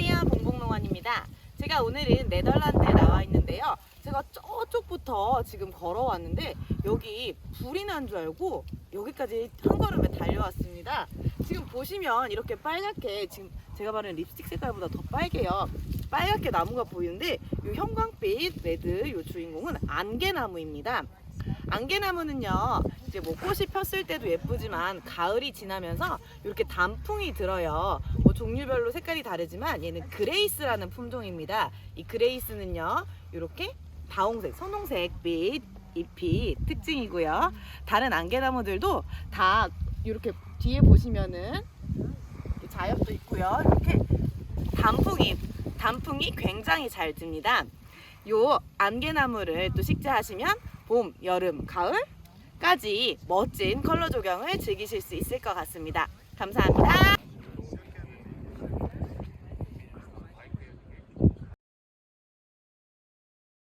안녕하세요. 봉봉농원입니다. 제가 오늘은 네덜란드에 나와 있는데요. 제가 저쪽부터 지금 걸어왔는데 여기 불이 난 줄 알고 여기까지 한 걸음에 달려왔습니다. 지금 보시면 이렇게 빨갛게 지금 제가 바른 립스틱 색깔보다 더 빨개요. 빨갛게 나무가 보이는데 이 형광빛 레드 이 주인공은 안개나무입니다. 안개나무는요 이제 뭐 꽃이 폈을 때도 예쁘지만 가을이 지나면서 이렇게 단풍이 들어요. 뭐 종류별로 색깔이 다르지만 얘는 그레이스라는 품종입니다. 이 그레이스는요 이렇게 다홍색, 선홍색 빛 잎이 특징이고요. 다른 안개나무들도 다 이렇게 뒤에 보시면은 자엽도 있고요. 이렇게 단풍이 단풍이 굉장히 잘 듭니다. 요 안개나무를 또 식재하시면 봄, 여름, 가을까지 멋진 컬러 조경을 즐기실 수 있을 것 같습니다. 감사합니다.